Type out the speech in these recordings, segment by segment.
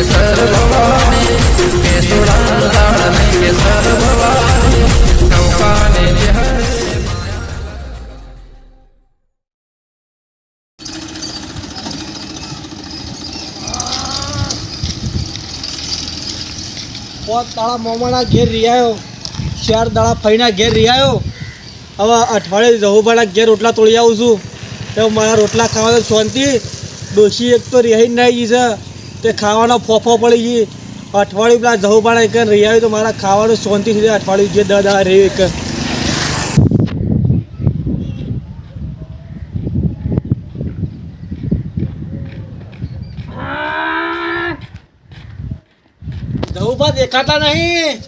કેસર પોત દાડા મોમાના ઘેર રિયાયો ચાર દાડા ફઈના ઘેર રિયાયો હવે અઠવાડિયે જહુભાના ઘેર રોટલા તોડી આવું છું. તો મારા રોટલા ખાવા શાંતિ. ડોશી એક તો રિહાઈ ના ગઈ છે. તે ખાવાનો ફોફો પડી ગઈ. અઠવાડિયું પેલા જહુભાના એક આવ્યું તો મારા ખાવાનું શાંતિ સુધી અઠવાડિયું જે દર દાડા રહ્યું એક. જહુભા દેખાતા નહીં.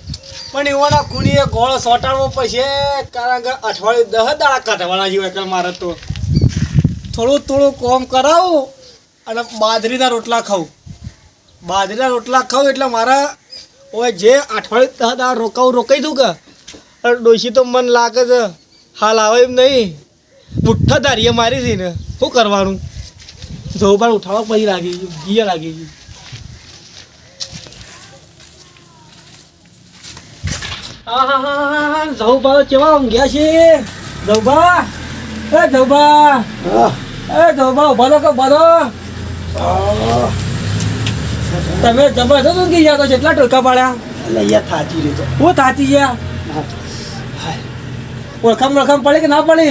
પણ એવાના કુણીએ ગોળો સોટાડવો પછી કારણ કે અઠવાડિયું દહ દાડા કાઢવાના જેવું એકલ મારે તો. થોડું થોડું કોમ કરાવું અને બાજરીના રોટલા ખાઉં. બાજરીના રોટલા ખાઉં એટલે મારા હવે જે અઠવાડિયું દાડા રોકાવું રોકાઈ દઉં કે ડોશી તો મન લાગે છે હાલ આવે એમ નહીં. પુઠ્ઠા ધારીએ મારી હતી ને શું કરવાનું? જવું પણ ઉઠાવવા પછી લાગી ગયું ગીયા લાગી ગયું. કેવા ઊંઘ્યા છે? જહુભા એ જહુભા એ જહુભા ઊભા તો કે ઊભા તો તમે જબરજસ્ત ઊંઘી ગયા તો કેટલા ટોકા પાડ્યા? એટલે યાર થાચી રહ્યો હું થાચી ગયા? ઓળખામ ઓળખામ પડે કે ના પડે?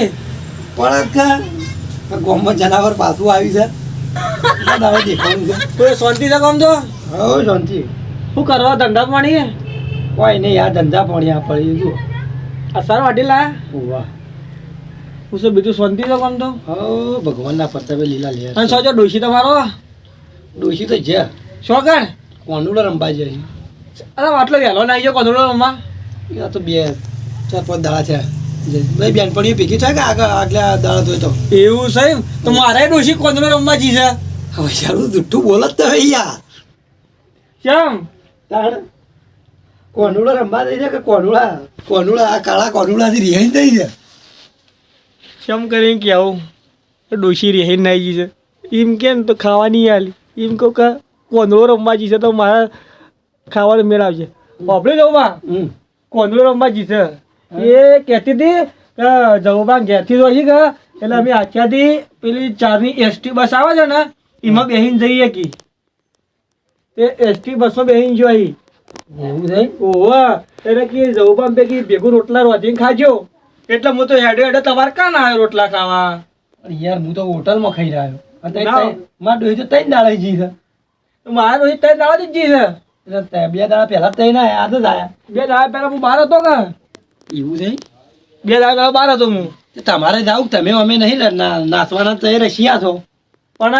કે? ગોમમાં જનાવર પાછું આવી છે. કોઈ શાંતિ છે કામ તો? હો શાંતિ. શું કરવા ધંધા પાણી? કોઈ નહીં આ ધંધા પાણી આ પડી જુઓ આ સારું વાટી લાયા? વાહ હું શું બીજું શાંતિ તો કામ તો? હો ભગવાનના પ્રતાપે લીલા લે અને સાચો ડોશી તમારો? ડોશી તો છે. શોકણ કોંડુડો રમવા છે અરે આટલો વહેલો ના આવ્યો કોંડુડો રમવા? એ તો બે ચાર પાંચ દાડા છે ભાઈ બેનપણી ભેગી થાય કે આગળ આગલા દાડા જોઈ તો. એવું સાહેબ તો મારે ડોશી કોદડો રમવા જી છે. હવે સારું જુઠ્ઠું બોલત જ તો હવે યાર. કેમ? તાણ કોંડુડો રમવા થઈ છે કે કોંડુડા કોંડુડા આ કાળા કોંડુડાથી રિહાઈ થઈ છે કેમ કરીને કે આવું? ડોશી રહી ના જી છે. એમ કેમ તો ખાવાની આલી? એમ કહું કે કોંદડો રમવા જી છે તો મારા ખાવાનું મેળવશે વાપરી જવું કોંદળો રમવા જી છે એ કહેતી હતી કે જવું ઘેરથી અહીં કે? એટલે અમે આખ્યાથી પેલી ચારની એસટી બસ આવે છે ને એમાં બેહીને જઈએ કી. તે એસટી બસમાં બેહીને જો એવું થઈ ઓવા એટલે કે જવું પૈકી ભેગું રોટલા રોજીને ખાજો. એટલે હું તો હેડે હેડે તમારે કાં ના આવ્યો રોટલા ખાવા? યાર હું તો હોટલમાં ખાઈ રહ્યો. મારા ડોહી તો તઈ દાડા જી મારા રોહિત તઈ દાવા જ જી છે. એટલે બે દાડા પહેલા તઈ ના આયા, આ તો થાય બે દાડા પહેલા હું બહાર હતો કે? એવું થઈ બે દાડા પહેલા બહાર હતો હું. તમારે જાવ તમે અમે નહીં નાચવાના ના- નાસવાના તો એ રશિયા છો. પણ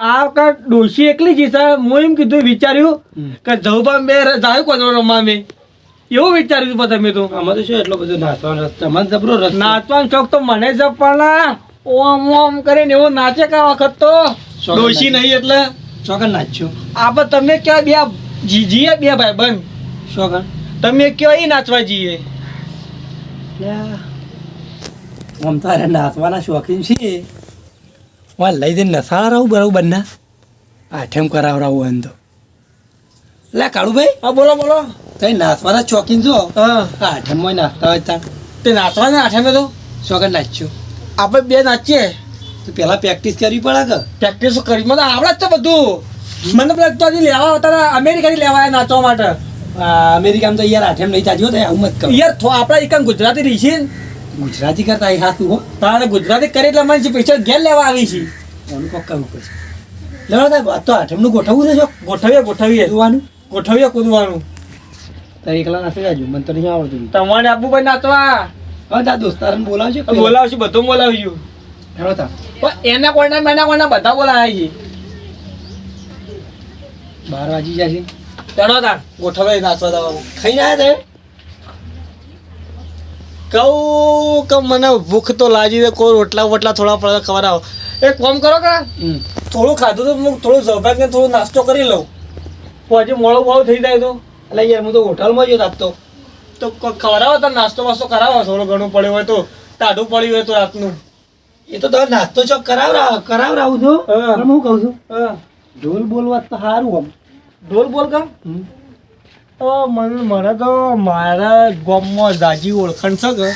આ વખત ડોશી એકલી જી છે. હું એમ કીધું વિચાર્યું કે જવું બે જાય કોઈ રમવા મેં? એવું વિચાર્યું હતું તમે તો. આમાં તો શું એટલો બધો નાચવાનો રસ તમારે જબરો રસ નાચવાનો શોખ તો મને જ પણ ઓમ ઓમ કરીને એવું નાચે કા વખત તો? ડોશી નહીં એટલે શોખન નાચ્યો આપણે તમે ક્યાં બે જીજીએ બે ભાઈ બંધ શોખન તમે કયો એ નાચવા જઈએ મમતા તારે નાસવાના શોખીન છીએ. વાં લઈ દઈને નસાળા રહું બરાબર બંને. આઠેમ કરાવરાવું એમ તો. લે કાળુભાઈ. હા બોલો બોલો. તઈ નાચવાના શોખીન છો? હા. આઠેમ નાચતા હોય ત્યાં તે નાચવાના આઠેમે આઠમે તો શોખન નાચ્યો આપણે બે નાચીએ. તો પેલા પ્રેક્ટિસ કરવી પડે કે? પ્રેક્ટિસ કરી મને આવડે જ છે બધું. મને પેલા તો હજી લેવા આવતા અમેરિકાથી લેવા આવ્યા નાચવા માટે. અમેરિકામાં તો યાર આઠેમ નહીં ચાલ્યો તો આવું મત કરો. યાર થો આપણે એક ગુજરાતી છે ગુજરાતી કરતા એ હાથું હો. તારે ગુજરાતી કરી એટલે મને પૈસા ઘેર લેવા આવી છે એનું કોક કરવું પડશે? લેવા આ તો આઠમનું ગોઠવવું છે ગોઠવીએ ગોઠવીએ. જોવાનું ગોઠવીએ કૂદવાનું. તારે એકલા નાસી જાજો. મને તો નહીં આવડતું. તમારે આપવું ભાઈ નાચવા. હવે તાર દોસ્તારને બોલાવજો બોલાવશું બધું બોલાવ્યું હેડો તા પણ એને કોઈના મેના કોઈના બધા બોલાવ્યા છે. બાર વાગી જશે ચડો તાર ગોઠવે નાચવા દવાનું ખાઈને આવ્યા કહું કે મને ભૂખ તો લાગી છે કોઈ રોટલા વોટલા થોડા પડે ખવડાવો. એક કોમ કરો કે થોડું ખાધું તો હું થોડું જવાબ થોડું થોડો નાસ્તો કરી લઉં. હજી મોડો મોડો થઈ જાય તો. એટલે યાર હું તો હોટલમાં જ આપતો તો. ખવડાવો તો નાસ્તો વાસ્તો કરાવો. થોડું ઘણું પડ્યું હોય તો ટાઢું પડ્યું હોય તો રાતનું. એ તો તમે નાસ્તો ચોક કરાવરા કરાવરાવું છું. પણ હું કહું છું ઢોલ બોલવા તો સારું આમ. ઢોલ બોલ કમ હમ. તો મને મને તો મારા ગામમાં દાજી ઓળખાણ છે કે?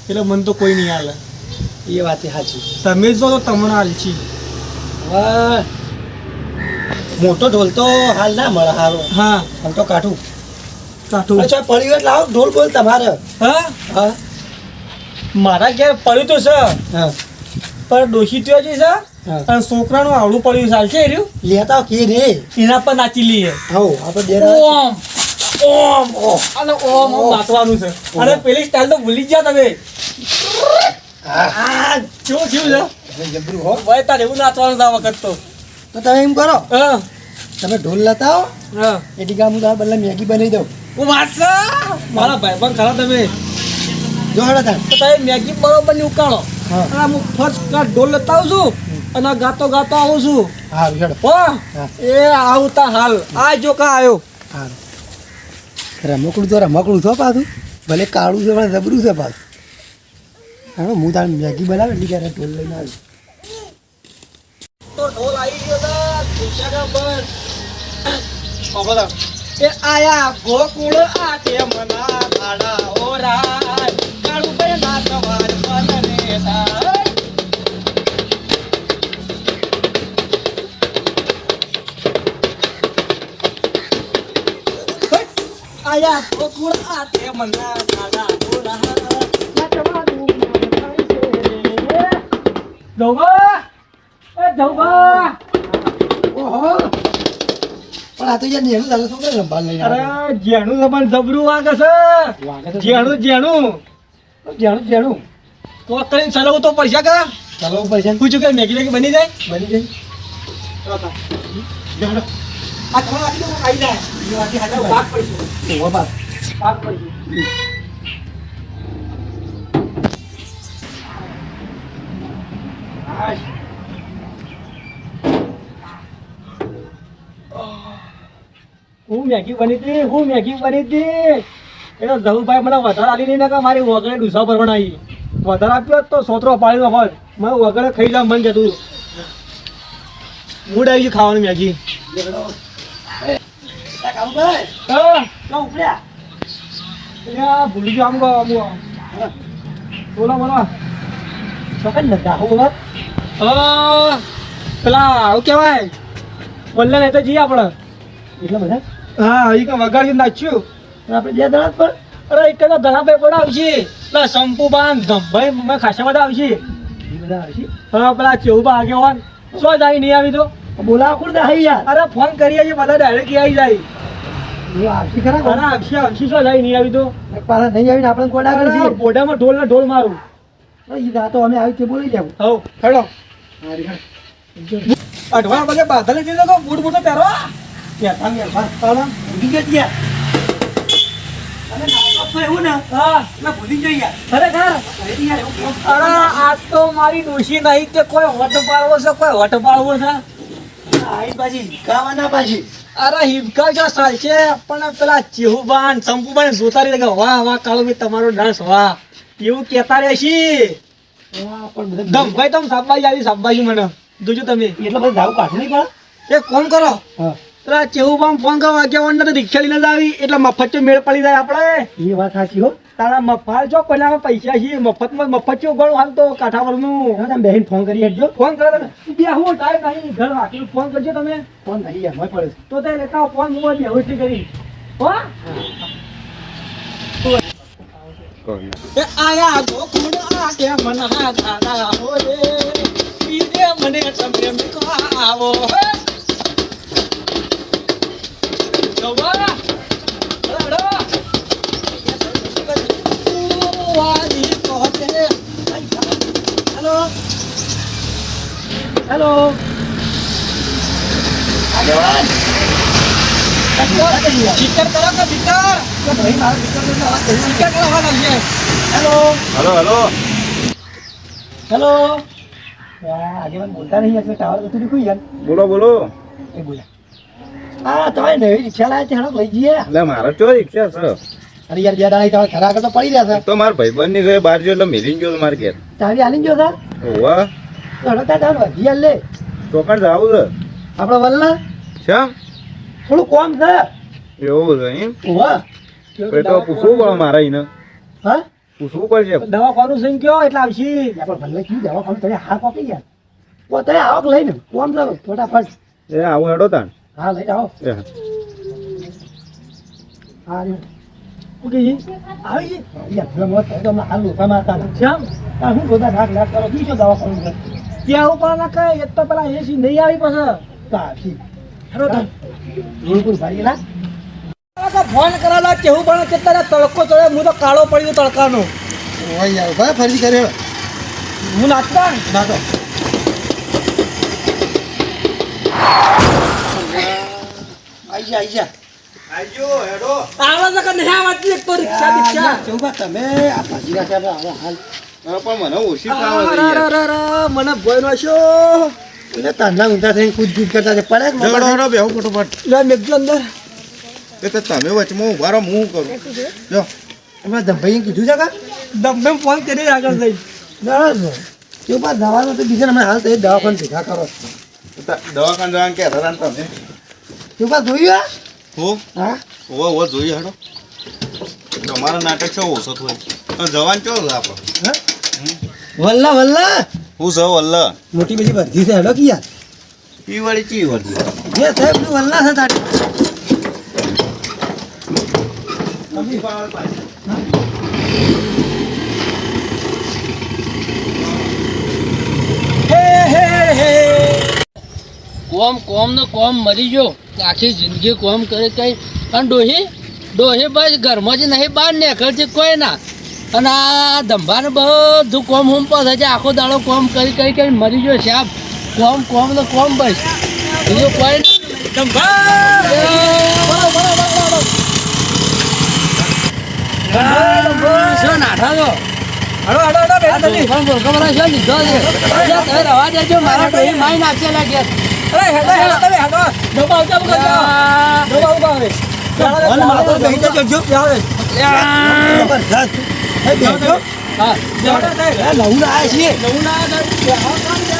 એટલે મને તો કોઈ નહીં હાલે એ વાત સાચી. તમે જો તો તમને હાલછી હવે મોટો ઢોલ તો હાલ ના મળે હારો. હા. આમ તો કાઠું. કાઠું. અચ્છા પડ્યું એટલે લાવો ઢોલ બોલ તમારે. હા? હા. મારા ઘેર પડ્યું તો છે. હા. પણ ડોશી થયો છે હા. અને છોકરાનું આવડું પડ્યું ચાલશે છે રહ્યું? લેતા કે રે? એના પર નાચી લઈએ. હો આપણે બે ઓમ ઓમ. અને ઓમ ઓમ નાચવાનું છે. અને પેલી સ્ટાઇલ તો ભૂલી ગયા તમે. હા. આ કેવું થયું છે? ભાઈ તારે એવું નાચવાનું આ વખત તો. તો તમે એમ કરો. હા. તમે ઢોલ લેતા આવો હા. એટી ગામ હું બદલે મેગી બનાવી દઉં. હું વાંચશે મારા ભાઈ પણ ખરા તમે. જો હડો તો તમે મેગી બરોબરની ઉકાળો. હા અને હું ફર્સ્ટ ક્લાસ ઢોલ લેતા આવું છું અને ગાતો ગાતો આવું છું. એ આવતા હાલ. આ જો કા આવ્યો રમકડું તો રમકડું છો પાછું. ભલે કાળું છે પણ જબરું છે પાછું. હા હું તારે મેગી બનાવે એટલે ક્યારે ઢોલ લઈને આવ્યો તો ઢોલ આવી ગયો એ આયા ગોકુળ આટે મના ઓરાય આયા ગોકુળ આટે મના આડા ઓરાય નાચવાનું મન થાય છે. જવા એ જવા ઓહો પણ આ તો યાર નેનું તારે શું કરે લઈને અરે જેણું તમને જબરું. વાગે વાગે છે તો જેણું જેણું જાણું જાણું તો કરીને ચલાવું તો પૈસા કરા ચલાવું પૈસા પૂછ્યું કે મેગી મેગી બની જાય? બની આ આવી જાય હું મેગી બની હતી હું મેગી બની હતી. એટલે ભાઈ મને વધારે આલી નહીં ને મારી વગરે ડુસા ભરવાના બનાવી વધારે આપ્યો તો સોતરો પાડીનો હોત મારે વગરે ખાઈ જા મન જતું. મૂડ આવી ગયું ખાવાનું મેગી. ભૂલી ગયો આમ ગો આમ બોલો બોલો. નતા, હું પેલા આવું કહેવાય. વલ્લે નહીં તો જઈએ આપણે. એટલે બધા? હા એ વગાડી નાખ્યું આપડે આપણે બે જ પણ. અરે એક તો ઘણા પેપર આવશે. પેલા શંપુબાન ધમભાઈ મેં ખાસા બધા આવશે. એ બધા આવશે. હા પેલા ચેવુબા આગેવાન. શું જાય નહીં આવી તો? બોલાવો કોણ દે હાઈ યાર? અરે ફોન કરીએ છીએ બધા ડાયરેક્ટ આવી જાય. અઢવા પગે બાંધા લીધી તો બૂટ બૂટ પહેરો તાળા ભૂલી ગયા અને એવું ને હા. ભૂલી યાર. ખરેખર? અરે આ તો મારી ડોશી નહીં કે કોઈ વટ પાડવો છે કોઈ વટ પાડવો છે? આઈ પાછી ગાવાના પાછી અરે હિંકા જો સાલ છે પણ પેલા ચેહુબાન શંકુબાન જોતા રહી ગયા વાહ વાહ કાળો ભાઈ તમારો ડાન્સ વાહ. એવું કહેતા રહેશી ધમભાઈ તમે સાબાજી આવી સાબાજી મને. જોજો તમે. એટલે બધા ધાવ નહીં પડે એક કરો? હા. પેલા ચેહુબાન ફોન કરો ને રિક્ષા લઈને આવી. એટલે મફત ચો મેળ પડી જાય આપણે. એ વાત સાચી હો. તારા જો પહેલા પૈસા છે મફતમાં મફત ચો ગણું હાલ તો કાઠાવાળનું તમે બહેન ફોન કરી હેડજો ફોન કરો તમે. બે હું ટાઈમ નહીં ઘર રાખીને ફોન કરજો તમે. ફોન નહીં યાર પડે તો તે લેતા ફોન હું વ્યવસ્થિત કરી? હો? આયા ગોકુળ આગે મન હા ખાના પીરે મને તમે હે. કોતે હેલો ચિકન કરો કે તો ભાઈ મારો દીકરો તો અવાજ છે હેલો હલો હલો હેલો આગેવાન બોલતા નહીં ટાવર જતું નીકળી યાર બોલો બોલો. એ બોલ્યા. હા તમે નવી રિક્ષા લાવ્યા છે લઈ જઈએ. એટલે મારા ચો રિક્ષા છે અરે યાર બે દાડા તમારે ખરા તો પડી રહ્યા છે. તો મારા ભાઈબંધની ઘરે બહાર ગયો એટલે મેલી ગયો મારે ઘેર. ચાવી આલી ગયો સર? તો હેડો તાર વધી યાર લે. ચોકડ જાવું છે. આપણો વલ્લા શેમ થોડું કોમ છે. એવું છે એમ? ઓવા તો પૂછવું પડે મારે એને હા? પૂછવું પડશે. દવાખાનું સહી કયો એટલે આવશી. આપણે ભલે કયું દવાખાનું તમે હા કોપી ગયા. ઓ આવક લઈને કોમ કરો ફટાફટ. એ આવું હેડો તાણ. હા લઈને આવો એ હા રે ઓકે જી આવી જી યા ભલે મોત તો હમણાં હાલ લોકા મારતા નથી શ્યામ તાર હું બધા ઢાક ઢાક કરો બીજો દવાખાનું છે ત્યાં ઉપર ના કઈ એક તો પેલા એસી નહીં આવી પછી તો આવશી હેરો તાર જોડકુર ભાઈ ના ફોન કરાલા કેવું પણ કે તારા તડકો ચડે હું તો કાળો પડી ગયો તડકાનો ઓય યાર ભાઈ ફરી કરે હું નાખતા ને નાટો આઈ જા આઈ જા. આવા તો નહીં આવતી એક તો રિક્ષા રિક્ષા ચૌબા તમે આ ભાજી રાખ્યા આપણે હાલ. પણ મને ઓછી મને ભય નો છો એટલે તાંડા ઊંધા થઈને કૂદ કૂદ કરતા છે પડે? હેડો, બેહો ફટોફટ. લે મેઘજો અંદર. એ તો તમે વચમાં રહો હું કરું. જો એમાં ધંભાઈએ કીધું છે કા? દમને ફોન કરી આગળ જઈ બરાબર. ચૌબા દવાનું તો બીજા અમે હાલ તો દવાખાન ભેગા કરો. દવાખાન જવાનું કહેતા હતા ને કા જોયું હો? હા? ઓવા ઓવા જોઈએ હેડો. તમારો નાટક છે ઓછો થોય. તો જવાન ચો આપો હે? વલ્લા વલ્લા! હું સૌ વલ્લા. મોટી બધી વર્ધી છે હેડો કે યાર ઈ વાળી ચી વર્ધી? જે સાહેબનું વલ્લા છે તારી. હે હે હે. કોમ કોમ નો કોમ મરી ગયો. આખી જિંદગી કોમ કરે કઈ અને ડોહી ડોહી બસ ઘરમાં જ નહીં બહાર નીકળતી કોઈ ના અને આ ધંભાને બધું કોમ હું પાસે છે આખો દાડો કોમ કરી કરી કરી મરી ગયો સાહેબ કોમ કોમ તો કોમ બસ બીજું કોઈ નાઠા છો હડો હડો હડો બેટા જલ્દી. પણ બોલકો બધા શું લીધો છે રવા દેજો મારા ડોહી માઈ નાખશે લાગ્યા અરે હેડો હેડો તમે હેડો ડબ્બા ઉઠા ઊભા કરજો. ડબ્બા ઊભા હવે. ફોન મારતો બેહી જજો, જો, આવે. જબરજસ્ત એ બેઠો હા હેડો, હેડો. આ નવું લાયા છીએ નવું ના આવે તો બેહો કામ છે.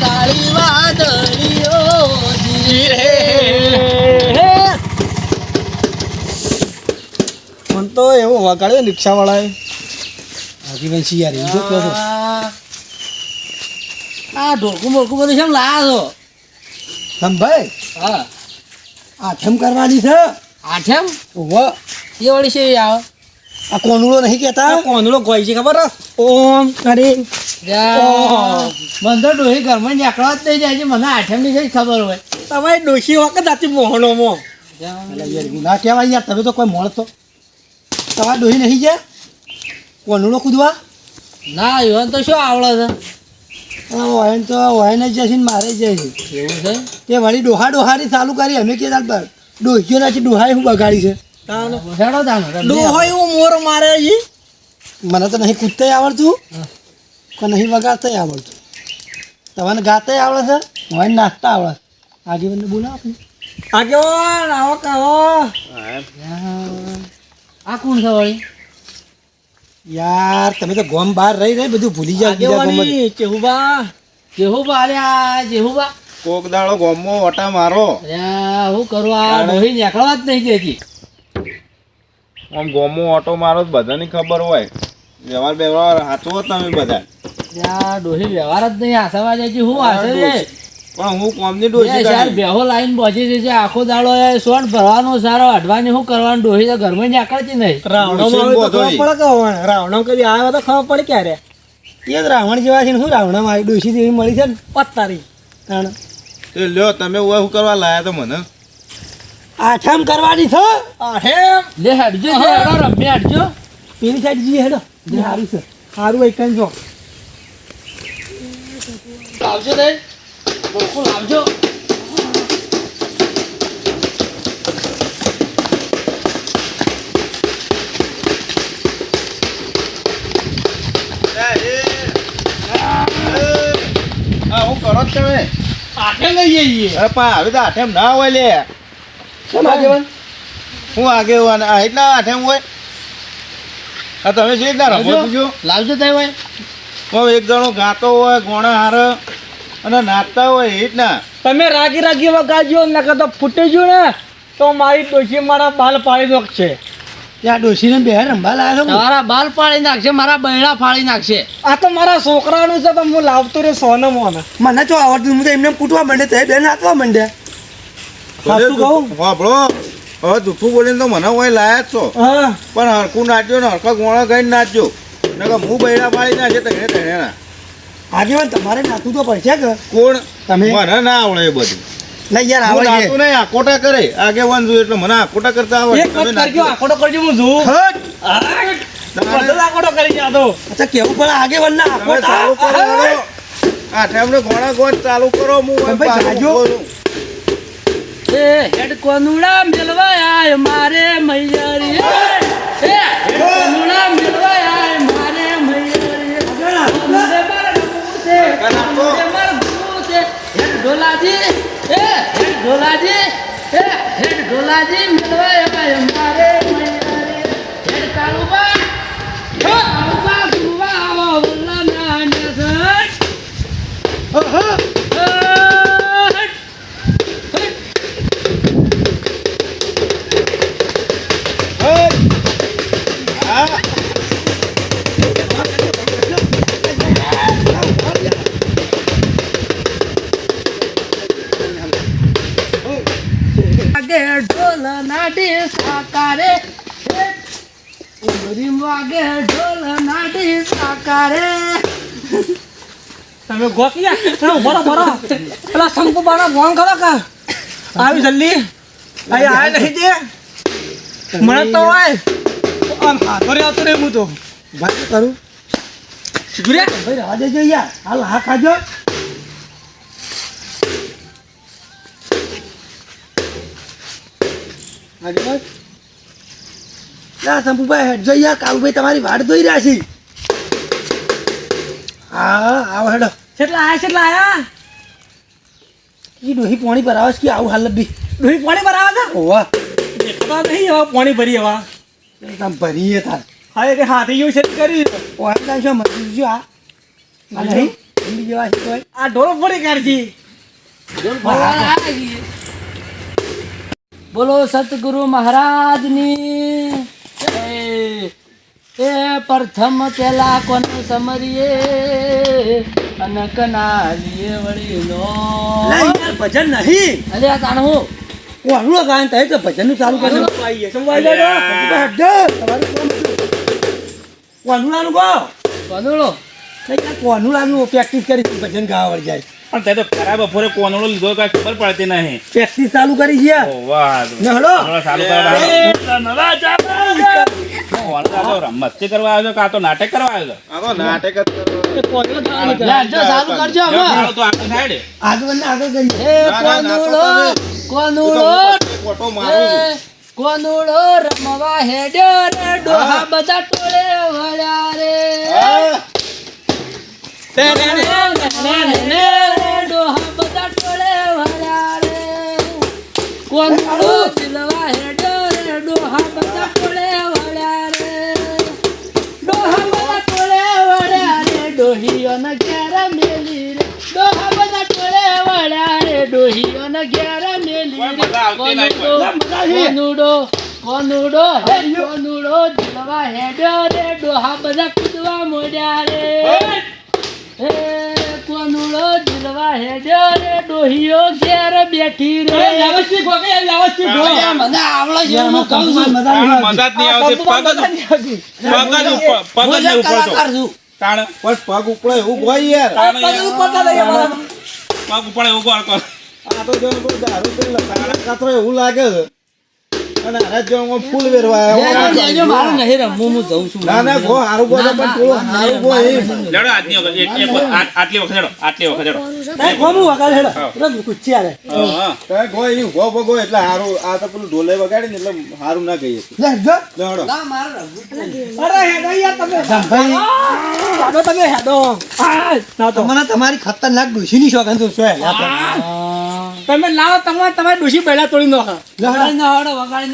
કાળી વાદળીઓ મને તો એવું વગાડ્યો રિક્ષા વાળાએ આજીવનસી યાર એવું કહો આ બોલકું બધું કેમ લાયા છો? ભાઈ હા. આઠમ કરવાની છે. આઠેમ? ઓહો એ વળી છે આવે? આ કોનુળો નહીં કેતા કોનુળો કોઈ છે ખબર? ઓમ જા. મને તો ડોહી ઘરમાં નીકળવા જ નહીં જાય છે. મને આઠેમની કઈ ખબર હોય. તમારી ડોશી વખત આતી મોહણોમાં યાર કહેવાય યાર તમે તો કોઈ મળતો. તમારે ડોહી નહીં ગયા કોનુડો કૂદવા? ના એવન તો શું આવડે છે? વહેન તો વહેન જ જશે ને મારે જ જાય છે. છે એવું છે? તે વળી ડોહા ડોહારી ચાલુ કરી અમે કે ડોહીઓ નથી ડોહાએ હું બગાડી છે? ડોહો એવું મોર મારે ઈ? મને તો નહીં કૂદતાય આવડતું. કે નહીં વગાડતાય આવડતું. તમને ગાતે આવડે છે? વહેન નાખતા આવડે. આગેવાનને બોલાવો. આપણે આગેવાન આવો કાવો આ કોણ છે વળી? યાર તમે તો ગોમ બહાર રહી રહી બધું ભૂલી જાવ ગોમ આગેવાની ચેહુબા જેહુબા અલ્યા જેહુબા. કોક દાડો ગોમમાં વટા મારો. અલ્યા હું કરું આ ડોહી નીકળવા જ નહીં દેતી. આમ ગોમો ઓટો મારો તો બધાની ખબર હોય. વ્યવહાર વ્યવહાર સાચવો તમે બધા. ત્યાં ડોહી વ્યવહાર જ નહીં હાસવા જાય છે હું હાસે પણ હું કોમની ડોસી યાર બેહો લાઈન પહોંચી જશે આખો દાડો એ સોન ભરવાનો સારો અડવાની શું કરવાનું? ડોહી તો ઘરમાં નીકળતી નહીં. રાવણો ડોશીને માં તો બોધો ખબર પડે કે હવે રાવણો કદી આવ્યો તો ખબર પડે ક્યારે? એ જ રાવણ જેવા છે ને શું રાવણમાં આવી ડોસી જેવી મળી છે ને? પત્તારી તાણ તે લ્યો તમે હું શું કરવા લાયા તો મને? આઠમ કરવાની છે? આહે લે હટજો જે હેડો રમ્યા હટજો પેલી સાઈડ જઈએ હેડો. જે સારું છે. સારું એક જો. લાવજો તે બિલકુલ લાવજો. હા હું કરો જ તમે? આટલે લઈ જઈએ અરે પણ હવે તો આઠેમ ના હોય લે. કેમ આગેવાન? હું આગેવાન? આ રીતના આઠેમ હોય? આ તમે શી રીતના રમો લાવજો થાય ભાઈ હવે એક જણો ગાતો હોય ગોણા હાર અને નાચતા હોય એ રીતના તમે રાગી રાગી વગાડજો નકર તો ફૂટી ગયું ને તો મારી ડોશી મારા બાલ પાડી નાખશે. ત્યાં ડોશીને બે રંભા લાયા મારા બાલ પાડી નાખશે મારા બૈડા ફાડી નાખશે. આ તો મારા છોકરાનું છે તો હું લાવતો રે સોનો મોને. મને તો આવડતું હું તો એમને કૂટવા માંડે તે બેન નાચવા માંડે. સાચું કહું? વાપરો હવે જૂઠું બોલીને તો મને હોય લાયા જ છો. હા. પણ હરખું નાચજો ને હરખા ગોળા ગઈને નાચજો. નકર હું બૈડા પાડી નાખે તને તને ના. આગેવાન તમારે નાતું તો પડશે કે? કોણ? તમે? મને ના આવડે એ બધું. નહીં યાર આવડે છે. નહીં આકોટા કરે. આગેવાન જોયું એટલે મને આકોટા કરતા આવડે. એક તમે કરજો નાચજો. કરજો હું જોઉં હટ! બધો કરી જાતો અચ્છા કેવું પડે આગેવાન ના તમે ચાલુ કરો આ ટાઈમને ઘોડા ગોળ ચાલુ કરો હું જાજો. એ હેડ કોનુડા મેલવાયા મારે મૈયારી. એ હેડ કોનુડા ઢોલાજી એ હેડ ઢોલાજી એ હેડ ઢોલાજી તમે ગોકી જા બરો બરો પેલા શંકુ બાના ફોન કરો કા આવી જલ્દી. અહીં આય નહીં તે મને તો હોય. આમ હાથો રે આવતો હું તો. ભાઈ કરું? શીખું ભાઈ રાહ દેજો યાર. હાલ હા ખાજો. ના શંભુભાઈ હેડજો યાર. કાલુભાઈ તમારી વાટ જોઈ રહ્યા છે. હા આવો હેડો. કેટલા આયા કેટલા આયા? એ ડોહી પાણી પર આવે છે કે આવું હાલ બી ડોહી પાણી ભરાવા છે? ઓવા દેખતા નહીં હવે પાણી ભરી હવા. તમે ભરીએ તાર. હા એ હાથે જેવું છે કરી. ઓહે તાર શું મરી જો આ આ નહીં હિન્દી જેવા શીખવાય આ ઢોરો પડી કાઢજી બોલો સતગુરુ મહારાજની. એ પ્રથમ પેલા કોને સમરીએ અને કનાલીએ વળી નો ભજન નહીં અરે આ તાણ હું કોનું ગાયન થાય તો ભજનનું ચાલુ કરી આવીએ કોનું લાનું કહો કોનુડો કોનું લાનું પ્રેક્ટિસ કરી ભજન ગાવા વળી જાય પણ તે તો ખરા બપોરે કોનોળો લીધો કઈ ખબર પડતી નહીં પ્રેક્ટિસ ચાલુ કરી છે ઓ વાહ ને ચાલુ કરવા મસ્તી કરવા આવ્યો કાં તો નાટક કરવા આવ્યો આ તો નાટક જ ચાલુ કરજો જો હવે ચાલો તો આગળ એ મારું છું. રમવા હેડ્યો રે ડોહા બધા ટોળે વળ્યા રે. ડોહા બધા ટોળે વળ્યા રે. કોનુળો ચિલવા હેડ્યો રે ડોહા બધા ટોળે ડોહીઓને ઘેરા મેલી રે. ડોહા બધા ટોળે વળ્યા રે. ડોહીઓને ઘેરા મેલી રે. કોનુડો કોનુડો હે કોનુડો દિલવા હેડ્યો રે. ડોહા બધા કૂદવા મોડ્યા રે. હે કોનુડો દિલવા હેડ્યો રે. ડોહીઓ ઘેર બેઠી રે. વ્યવસ્થિત ગોકે વ્યવસ્થિત ગો મને આવડે છે હું કહું છું. મજા મજા નહીં આવતી. પગ પગ ઉપર- પગ જ તાણ. પણ પગ ઉપડે એવું હોય યાર. પગ ઉપડતા નહીં અમારા. પગ ઉપડે એવું કર કર. આ તો જો દારૂ પી લે, તારા કાતરો એવું લાગે છે. અને આના જ જોવામાં ફૂલ વેરવા આવ્યો. લેજો, લેજો, મારું નહીં રમવું હું જઉં છું ના ના ગો હારું ગો પણ થોડું હારું ગો એમ. લેડો આજની વખત એક એક આટલી વખત હેડો આટલી વખત હેડો નહીં, કોનું વગાડ હેડો. રમ, કુચ્ચી આલે. હા ગો ઈ ગો બો એટલે હારું આ તો પેલું ઢોલે વગાડી ને એટલે હારું ના કહીએ લે, જો. લે ના, મારે રમવું જ નહીં. અરે હેડો યાર તમે. હેડો તમે હેડો. ના તો. તમને તમારી ખતરનાક ડોશીની શોખન તો શું તમે લાવો તમારે તમારી ડોશી પહેલા તોડી નાખો લે, ના હડો, વગાડી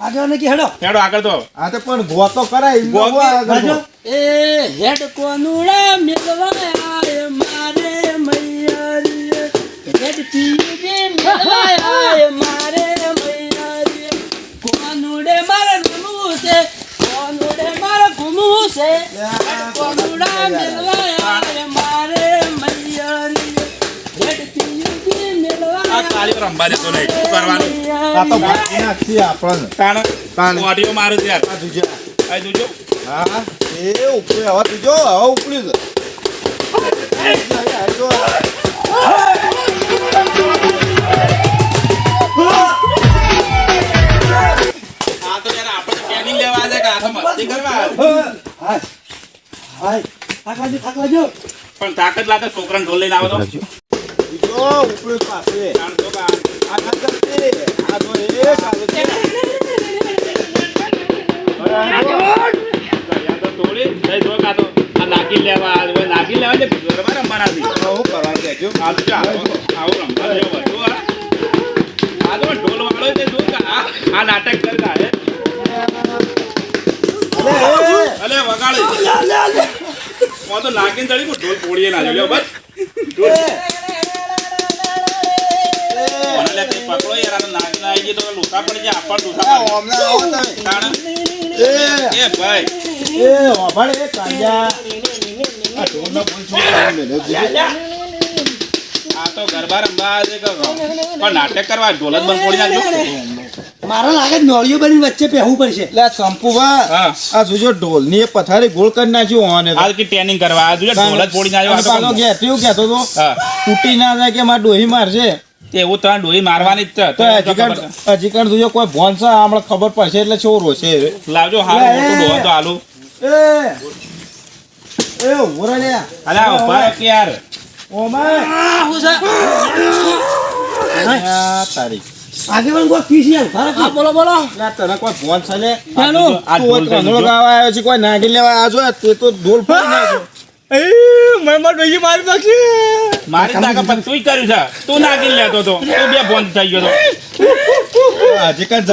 આગળ ને કે હેડો. હેડો આગળ તો આ તો પણ ગો તો કરાય. એ હેડ કોનુડા મેલવાયા મારે મૈયારી. હેડ પીજે મેલવાયા મારે મૈયારી. કોનુડે મારે ગુમુ છે, કોનુડે મારે ગુમુ છે. કોનુડા મેલવાયા મેલવાયા કાળીઓ દેતો નહીં શું કરવાનું આ તો બાકી નાખશે આપણને તાણ તાણ. ઓડિયો મારું ત્યાર આ જોજે. આ જોજો હા. એ ઉપડી હવે તું જો હવે ઉપડી જો. યાર. પણ તાકાત લાગે છોકરાને ઢોલ લઈને આવો તો જો ઉપડી પાસે તો આ કરતી આ જો એ કાલે છે. તો તો નાગી લેવા નાગી લેવા છે ગરબા રમવાના છે હું કરવા દેજો આ તો ચાલો આવો રમવા જેવો હતું આ તો ઢોલ વાળો છે જો આ નાટક કરતા હે અલે વગાડે તો લાગીને ચડી ઢોલ પોડીએ ના લ્યો બસ. નાટક કરવા ઢોલક બંધ પોડી નાખજો મારા લાગે નોળીઓ બની વચ્ચે પહેવું પડશે. એટલે સંપુવા આ જોજો ઢોલની પથારી ગોળ કરી નાખ્યું તો. હાલ કે ટ્રેનિંગ કરવા આ જોજો ઢોલ જ પોડી નાખ્યો આ તો પાછો કોણ? ઘેરથી એવું કહેતો હતો તૂટી ના જાય કે માર ડોહી મારશે. તે એવું ત્રણ ડોહી મારવાની જ તો હજી તો કાંઈ જોજો કોઈ ભોન છે હમણાં ખબર પડશે એટલે છોરો છે. લાવજો હાલ મોટું ડોહન તો હાલું. એ એ ઊભો લે. અલે આ ઊભા કે યાર. ઓમાય. આ હું છે? આગેવાન કોઈ ફીસ યાર? બોલો બોલો. લે, તને કોઈ ભોન છે લે આ તું ઢોલ એક રંગડો જોજો. ગાવા આવ્યો છે કોઈ નાગી લેવા આવ્યો છે તે તો ઢોલ ફોડી નાખ્યો. એ મેં મારી મારી નાખી. મારી જ પણ તુંય કર્યું છે. તું નાગી લેતો તો. તું બે ફોન થઈ ગયો તો.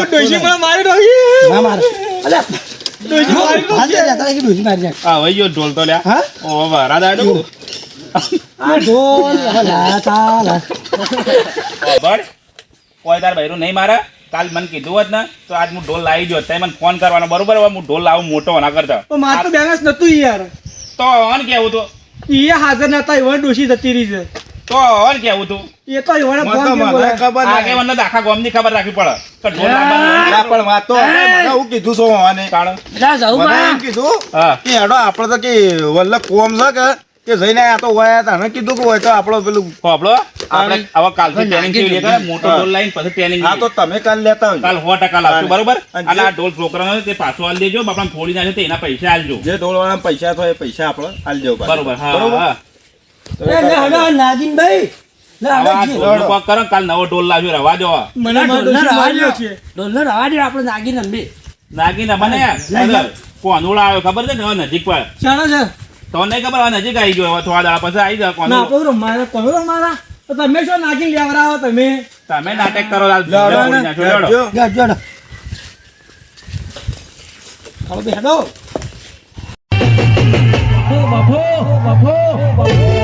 ડોશી મને મારી નાખી ના મારે. અલ્યા ડોશી મારી ડોશી ઢોલ તો લ્યા. હા? ઓ વરા દાડો ઢોલ હલા તાલા. કોઈ તાર બૈરું નહીં મારે. કાલ મને કીધું હોત ને તો આજ હું ઢોલ લાવી ગયો. તમે મને ફોન કરવાનો. બરોબર હું ઢોલ લાવું મોટો ના કરતા. પણ તો બેલેન્સ નતું યાર. તો અન કેવું તો? એ હાજર નતા એવા ડોશી જતી રહી છે. તો અન કેવું તું? એ તો એવાને ફોન મને. ખબર આગે મને આખા ગામની ખબર રાખવી પડે. કે ઢોલ લાવવાનું પણ વાત તો મને હું કીધું છું હોવાને. તાણ. જા જાઉં બા. કીધું હા. કે હેડો આપણે તો કે વલ્લભ કોમ છે કે? કે જઈને આ તો વયા હતા અને કીધું કે હોય તો આપણો પેલું આપણો આપણે હવે કાલથી ટ્રેનિંગ નાગી કેવી મોટો ડોલ ઢોલ પછી ટ્રેનિંગ હા તો તમે કાલ લેતા હોય. કાલ 100 ટકા લાવશું બરોબર? અને આ ડોલ છોકરાનો તે પાછો આલ દેજો બાપડા ફોડી નાખે તે એના પૈસા આલજો. જે ઢોળવાના પૈસા થાય એ પૈસા આપણે આલ દેજો બરોબર હા બરોબર? હા. એ નાગીનભાઈ કાલ નવો ઢોલ લાવજો રવા દો. મને મારી ઢોલનો રવા દે. આપણે નાગીને આવ્યો ખબર છે ને? નજીક પર. ચાલો છે તો નહીં ખબર હવે નજીક આવી ગયો થોડા દાડા પછી આવી જાય ના કોનુડો આપણું કોનો તમે તો તમે શું નાખી લેવડાવો તમે? તમે નાટક કરો લાલ જોડો. જોડો. હાલો બે હેડો બાપો બાપો બાપો.